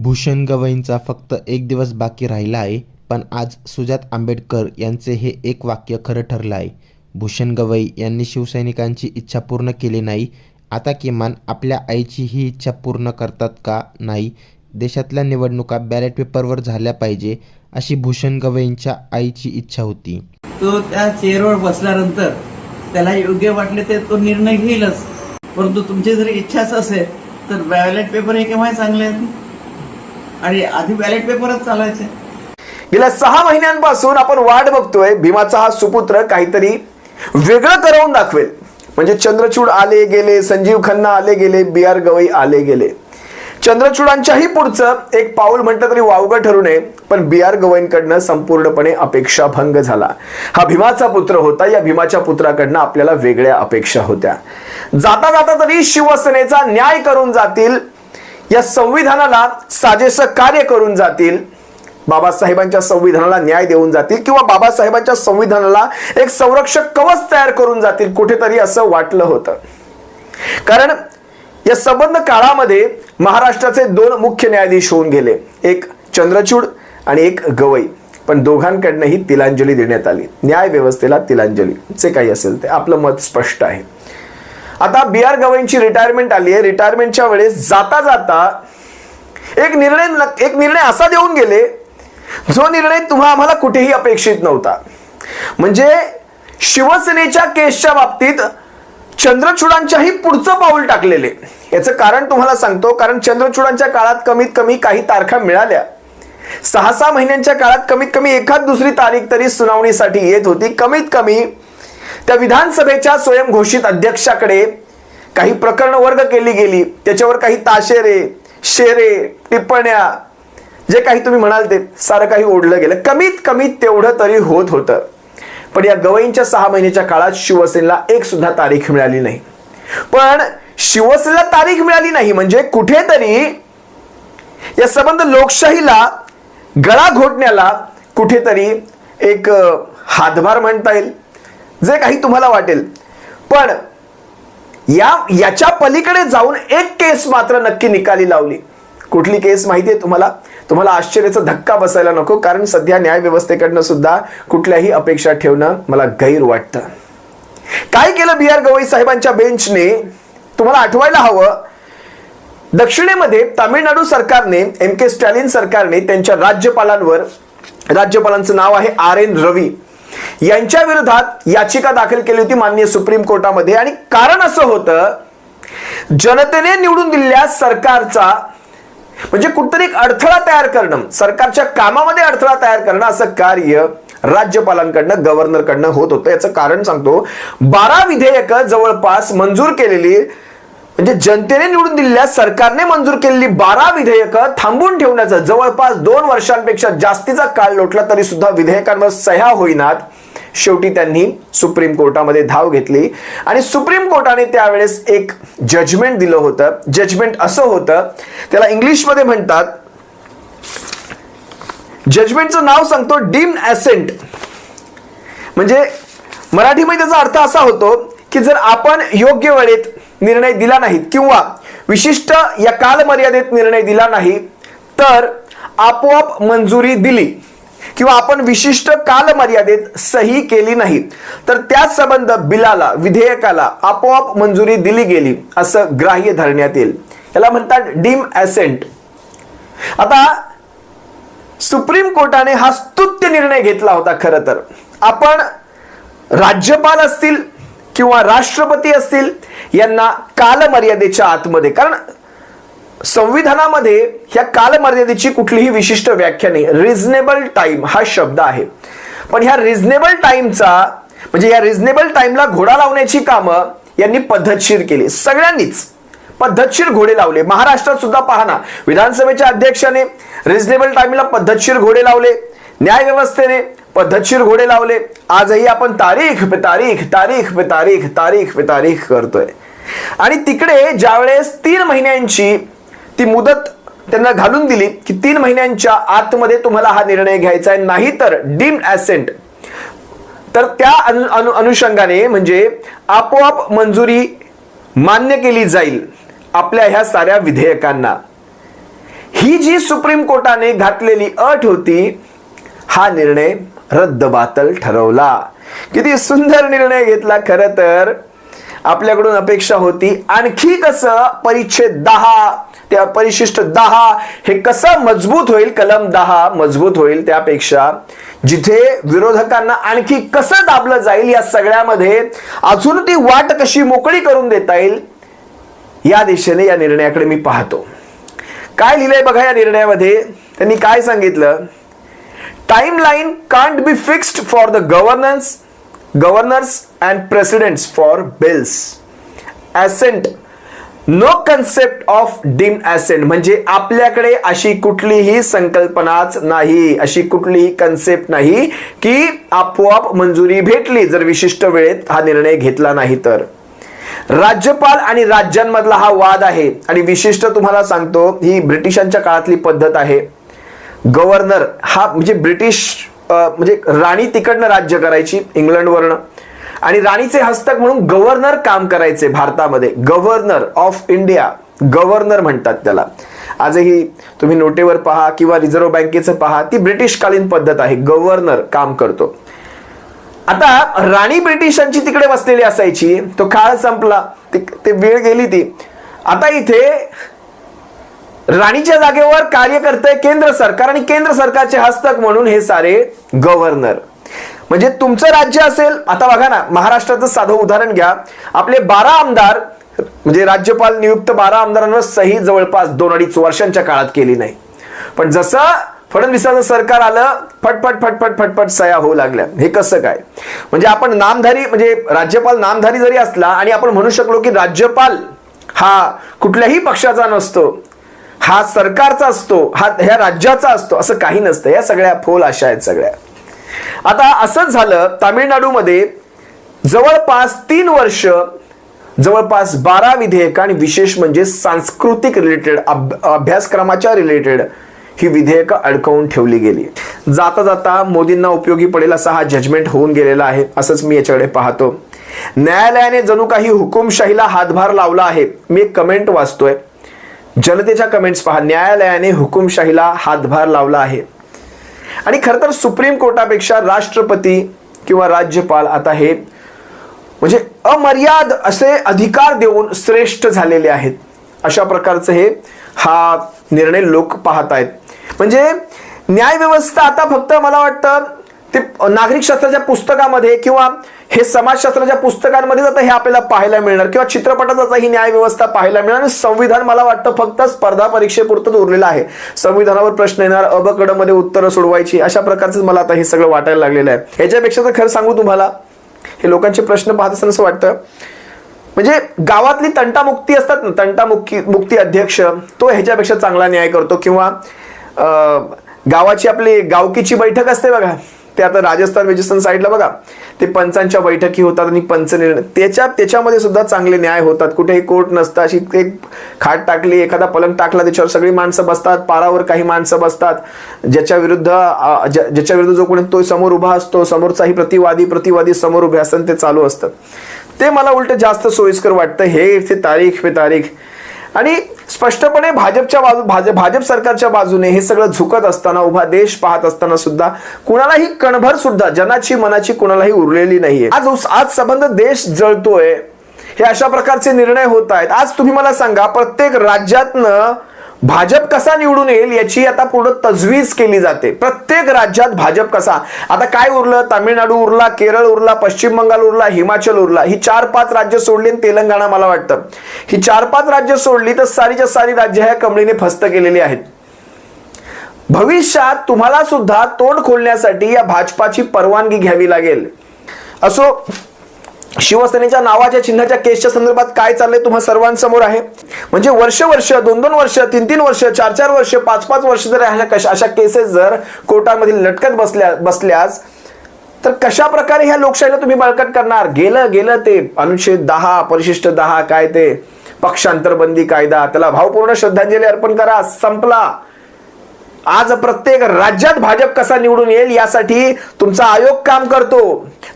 भूषण गवईंचा फक्त एक दिवस बाकी राहिला आहे पण आज सुजात आंबेडकर यांचे हे एक वाक्य खरं ठरलं आहे. भूषण गवई यांनी शिवसैनिकांची इच्छा पूर्ण केली नाही आता किमान आपल्या आईची ही इच्छा पूर्ण करतात का नाही? देशातल्या निवडणुका बॅलेट पेपरवर झाल्या पाहिजे अशी भूषण गवईंच्या आईची इच्छा होती. तो त्या चेअरवर बसल्यानंतर त्याला योग्य वाटले ते तो निर्णय घेईलच. परंतु तुमची जर इच्छाच असेल तर बॅलेट पेपर हे केव्हाही चांगले आहेत? आणि आधी बॅलेट पेपरच चालायचे. गेल्या सहा महिन्यांपासून आपण वाट बघतोय भीमाचा हा सुपुत्र काहीतरी वेगळं करवून दाखवेल. म्हणजे चंद्रचूड आले गेले संजीव खन्ना आले गेले बी आर गवई आले गेले. चंद्रचूडांच्याही पुढचं एक पाऊल म्हटलं तरी वावगं ठरू नये पण बी आर गवईंकडनं संपूर्णपणे अपेक्षा भंग झाला. हा भीमाचा पुत्र होता या भीमाच्या पुत्राकडनं आपल्याला वेगळ्या अपेक्षा होत्या. जाता जाता तरी शिवसेनेचा न्याय करून जातील या संविधानाला साजेसं कार्य करून जातील बाबासाहेबांच्या संविधानाला न्याय देऊन जातील किंवा बाबासाहेबांच्या संविधानाला एक संरक्षक कवच तयार करून जातील कुठेतरी असं वाटलं होतं. कारण या संबंध काळामध्ये महाराष्ट्राचे दोन मुख्य न्यायाधीश होऊन गेले एक चंद्रचूड आणि एक गवई. पण दोघांकडनंही तिलांजली देण्यात आली. न्याय व्यवस्थेला तिलांजली. जे काही असेल ते आपलं मत स्पष्ट आहे. आता बी आर गवईंची रिटायरमेंट आली आहे. रिटायरमेंटच्या वेळेस जाता जाता एक निर्णय एक निर्णय असा देऊन गेले जो निर्णय तुम्हा आम्हाला कुठेही अपेक्षित नव्हता. म्हणजे शिवसेनेच्या केसच्या बाबतीत चंद्रचूडांच्याही पुढचं पाऊल टाकलेले. याचं कारण तुम्हाला सांगतो कारण चंद्रचूडांच्या काळात कमीत कमी काही तारखा मिळाल्या. सहा सहा महिन्यांच्या काळात कमीत कमी एखाद दुसरी तारीख तरी सुनावणीसाठी येत होती. कमीत कमी त्या विधानसभेच्या स्वयंघोषित अध्यक्षाकडे काही प्रकरण वर्ग केली गेली. त्याच्यावर काही ताशेरे शेरे टिप्पण्या जे काही तुम्ही म्हणाल ते सारं काही ओढलं गेलं. कमीत कमी तेवढं तरी होत होतं. पण या गवईंच्या सहा महिन्याच्या काळात शिवसेनेला एक सुद्धा तारीख मिळाली नाही. पण शिवसेनेला तारीख मिळाली नाही म्हणजे कुठेतरी या संबंध लोकशाहीला गळा घोटण्याला कुठेतरी एक हातभार म्हणता येईल. जे काही तुम्हाला वाटेल. पण या याच्या पलीकडे जाऊन एक केस मात्र नक्की निकाली लावली. कुठली केस माहिती आहे तुम्हाला? तुम्हाला आश्चर्याचा धक्का बसायला नको कारण सध्या न्याय व्यवस्थेकडनं सुद्धा कुठल्याही अपेक्षा ठेवणं मला गैर वाटतं. काय केलं बी आर गवई साहेबांच्या बेंचने? तुम्हाला आठवायला हवं दक्षिणेमध्ये तामिळनाडू सरकारने एम के स्टॅलिन सरकारने त्यांच्या राज्यपालांवर राज्यपालांचं नाव आहे आर एन रवी. यांच्या विरोधात याचिका दाखल केली होती माननीय सुप्रीम कोर्टामध्ये. आणि कारण असं होतं जनतेने निवडून दिलेल्या सरकारचा म्हणजे कुठतरी एक अडथळा तयार करणं सरकारच्या कामामध्ये अडथळा तयार करणं असं कार्य राज्यपालांकडनं गव्हर्नरकडनं होत होतं. याचं कारण सांगतो बारा विधेयकं जवळपास मंजूर केलेली म्हणजे जनतेने निवडून दिलेल्या सरकारने मंजूर केलेली बारा विधेयकं थांबून ठेवण्याचा जवळपास दोन वर्षांपेक्षा जास्तीचा काळ लोटला तरी सुद्धा विधेयकांवर सह्या होईनात. शेवटी त्यांनी सुप्रीम कोर्टामध्ये धाव घेतली. आणि सुप्रीम कोर्टाने त्यावेळेस एक जजमेंट दिलं होतं. जजमेंट असं होतं त्याला इंग्लिशमध्ये म्हणतात जजमेंटचं नाव सांगतो डीम ॲसेंट. म्हणजे मराठीमध्ये त्याचा अर्थ असा होतो की जर आपण योग्य वेळेत निर्णय दिला नाहीत किंवा विशिष्ट या कालमर्यादेत निर्णय दिला नाही तर आपोआप मंजुरी दिली किंवा आपण विशिष्ट कालमर्यादेत सही केली नाही तर त्याच संबंध बिलाला विधेयकाला आपोआप मंजुरी दिली गेली असं ग्राह्य धरण्यात येईल. याला म्हणतात डीम ॲसेंट. आता सुप्रीम कोर्टाने हा स्तुत्य निर्णय घेतला होता खरं तर. आपण राज्यपाल असतील किंवा राष्ट्रपती असतील यांना कालमर्यादेच्या आतमध्ये. कारण संविधानामध्ये ह्या कालमर्यादेची कुठलीही विशिष्ट व्याख्या नाही. रिझनेबल टाइम हा शब्द आहे. पण ह्या रिझनेबल टाइमचा म्हणजे या रिझनेबल टाइमला घोडा लावण्याची कामं यांनी पद्धतशीर केली. सगळ्यांनीच पद्धतशीर घोडे लावले. महाराष्ट्रात सुद्धा पाहना विधानसभेच्या अध्यक्षाने रिझनेबल टाइमला पद्धतशीर घोडे लावले. न्याय व्यवस्थेने पद्धतशीर घोडे लावले. आजही आपण तारीख पे तारीख तारीख पे तारीख तारीख पे तारीख करतोय. आणि तिकडे ज्यावेळेस तीन महिन्यांची ती मुदत त्यांना घालून दिली की तीन महिन्यांच्या आतमध्ये तुम्हाला हा निर्णय घ्यायचा आहे. नाही तर डीम ॲसेंट. तर त्या अनु अनु अनुषंगाने म्हणजे आपोआप मंजुरी मान्य केली जाईल आपल्या ह्या साऱ्या विधेयकांना. ही जी सुप्रीम कोर्टाने घातलेली अट होती हा निर्णय रद्दबातल ठरवला. किती सुंदर निर्णय घेतला खर तर. आपल्याकडून अपेक्षा होती आणखी कसं परिच्छेद दहा. त्या परिशिष्ट दहा हे कसं मजबूत होईल कलम दहा मजबूत होईल त्यापेक्षा. जिथे विरोधकांना आणखी कसं दाबलं जाईल या सगळ्यामध्ये अजून ती वाट कशी मोकळी करून देता येईल या दिशेने या निर्णयाकडे मी पाहतो. काय लिहिलंय बघा या निर्णयामध्ये? त्यांनी काय सांगितलं? Timeline can't be fixed for the governance governors and presidents for bills assent no concept of deemed assent म्हणजे आपल्याकडे अशी कुठलीही संकल्पनाच नाही. अशी कुठलीही कन्सेप्ट नाही की आपोआप मंजुरी भेटली जर विशिष्ट वेळेत हा निर्णय घेतला नाही तर. राज्यपाल आणि राज्यांमधला हा वाद आहे. आणि विशिष्ट तुम्हाला सांगतो ही ब्रिटिशांच्या काळातली पद्धत आहे. गव्हर्नर हा म्हणजे ब्रिटिश म्हणजे राणी तिकडनं राज्य करायची इंग्लंडवरनं. आणि राणीचे हस्तक म्हणून गव्हर्नर काम करायचे भारतामध्ये. गव्हर्नर ऑफ इंडिया गव्हर्नर म्हणतात त्याला. आजही तुम्ही नोटेवर पहा किंवा रिझर्व्ह बँकेचं पहा ती ब्रिटिशकालीन पद्धत आहे. गव्हर्नर काम करतो. आता राणी ब्रिटिशांची तिकडे बसलेली असायची. तो काळ संपला. ते वेळ गेली ती. आता इथे राणीच्या जागेवर कार्य करतंय केंद्र सरकार आणि केंद्र सरकारचे हस्तक म्हणून हे सारे गव्हर्नर म्हणजे तुमचं राज्य असेल आता बघा ना महाराष्ट्राचं साधं उदाहरण घ्या. आपले बारा आमदार म्हणजे राज्यपाल नियुक्त बारा आमदारांवर सही जवळपास दोन अडीच वर्षांच्या काळात केली नाही. पण जसं फडणवीसाचं सरकार आलं फटफट फटफट फटफट सया होऊ लागल्या. हे कसं काय? म्हणजे आपण नामधारी म्हणजे राज्यपाल नामधारी जरी असला आणि आपण म्हणू शकलो की राज्यपाल हा कुठल्याही पक्षाचा नसतो हा सरकारचा असतो हा ह्या राज्याचा असतो असं काही नसतं. या सगळ्या फोल अशा आहेत सगळ्या. आता असंच झालं तामिळनाडूमध्ये जवळपास तीन वर्ष जवळपास बारा विधेयक आणि विशेष म्हणजे सांस्कृतिक रिलेटेड अभ्यासक्रमाच्या रिलेटेड ही विधेयकं अडकवून ठेवली गेली. जाता जाता मोदींना उपयोगी पडेल असा हा जजमेंट होऊन गेलेला आहे असंच मी याच्याकडे पाहतो. न्यायालयाने जणू काही हुकुमशाहीला हातभार लावला आहे. मी एक कमेंट वाचतोय. जनतेच्या कमेंट्स पहा. न्यायालयाने हुकुमशाहीला हातभार लावला आहे. आणि खरं तर सुप्रीम कोर्टापेक्षा राष्ट्रपती किंवा राज्यपाल आता हे म्हणजे अमर्याद असे अधिकार देऊन श्रेष्ठ झालेले आहेत. अशा प्रकारचं हे हा निर्णय लोक पाहत आहेत. म्हणजे न्यायव्यवस्था आता फक्त मला वाटतं ते नागरिक शास्त्राच्या पुस्तकामध्ये किंवा हे समाजशास्त्राच्या पुस्तकांमध्ये आता हे आपल्याला पाहायला मिळणार. किंवा चित्रपटात आता ही न्याय व्यवस्था पाहायला मिळणार. आणि संविधान मला वाटतं फक्त स्पर्धा परीक्षेपुरतंच उरलेलं आहे. संविधानावर प्रश्न येणार अबकडमध्ये उत्तरं सोडवायची अशा प्रकारचं मला आता हे सगळं वाटायला लागलेलं आहे. ह्याच्यापेक्षा तर खरं सांगू तुम्हाला हे लोकांचे प्रश्न पाहत असताना असं वाटतं म्हणजे गावातली तंटामुक्ती असतात ना तंटामुक्ती मुक्ती अध्यक्ष तो ह्याच्यापेक्षा चांगला न्याय करतो. किंवा अं, गावाची आपली गावकीची बैठक असते बघा ते आता राजस्थान वेजिस्तान साईडला बघा. ते पंचांच्या बैठकी होतात आणि पंच निर्णय त्याच्या त्याच्यामध्ये सुद्धा चांगले न्याय होतात. कुठेही कोर्ट नसतं. अशी एक खाट टाकली एखादा पलंग टाकला त्याच्यावर सगळी माणसं बसतात. पारावर काही माणसं बसतात. ज्याच्या विरुद्ध ज्याच्या विरुद्ध जो कोणी तो समोर उभा असतो समोरचाही प्रतिवादी प्रतिवादी समोर उभे असतात ते चालू असतं. ते मला उलट जास्त सोयीस्कर वाटतं. हे इथे तारीख पे तारीख. आणि स्पष्टपणे भाजपच्या बाजू भाजप भाजप सरकारच्या बाजूने हे सगळं झुकत असताना उभा देश पाहत असताना सुद्धा कुणालाही कणभर सुद्धा जनाची मनाची कुणालाही उरलेली नाहीये. आज आज संबंध देश जळतोय हे अशा प्रकारचे निर्णय होत आहेत. आज तुम्ही मला सांगा प्रत्येक राज्यातनं भाजप कसा निवडून येईल याची आता पुढे तजवीज केली जाते. प्रत्येक राज्यात भाजप कसा? आता काय उरलं? तामिळनाडू उरला केरळ उरला पश्चिम बंगाल उरला हिमाचल उरला. ही चार पाच राज्य सोडली आणि तेलंगणा मला वाटतं. ही चार पाच राज्य सोडली तर सारीच्या सारी राज्य ह्या कमळीने फस्त केलेली आहेत. भविष्यात तुम्हाला सुद्धा तोंड खोलण्यासाठी या भाजपाची परवानगी घ्यावी लागेल. असो शिवसेनेच्या नावाच्या चिन्हाच्या केसच्या संदर्भात काय चाललंय तुम्हा सर्वांसमोर आहे? म्हणजे वर्ष वर्ष दोन दोन वर्ष तीन तीन वर्ष चार चार वर्ष पाच पाच वर्ष जर अशा कशा अशा केसेस जर कोर्टामध्ये लटकत बसल्या बसल्यास तर कशा प्रकारे ह्या लोकशाहीला तुम्ही बळकट करणार? गेलं गेलं ते अनुच्छेद दहा परिशिष्ट दहा काय ते पक्षांतरबंदी कायदा त्याला भावपूर्ण श्रद्धांजली अर्पण करा संपला. आज प्रत्येक राज्यात भाजप कसा निवडून येईल यासाठी तुमचा आयोग काम करतो.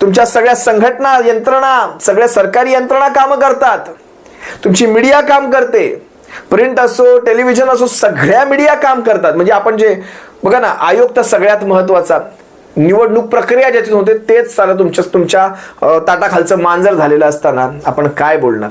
तुमच्या सगळ्या संघटना यंत्रणा सगळ्या सरकारी यंत्रणा काम करतात. तुमची मीडिया काम करते. प्रिंट असो टेलिव्हिजन असो सगळ्या मीडिया काम करतात. म्हणजे आपण जे बघा ना आयोग तर सगळ्यात महत्त्वाचा निवडणूक प्रक्रिया ज्याच्यात होते तेच सारं तुमच्या तुमच्या ताटाखालचं मांजर झालेलं असताना आपण काय बोलणार?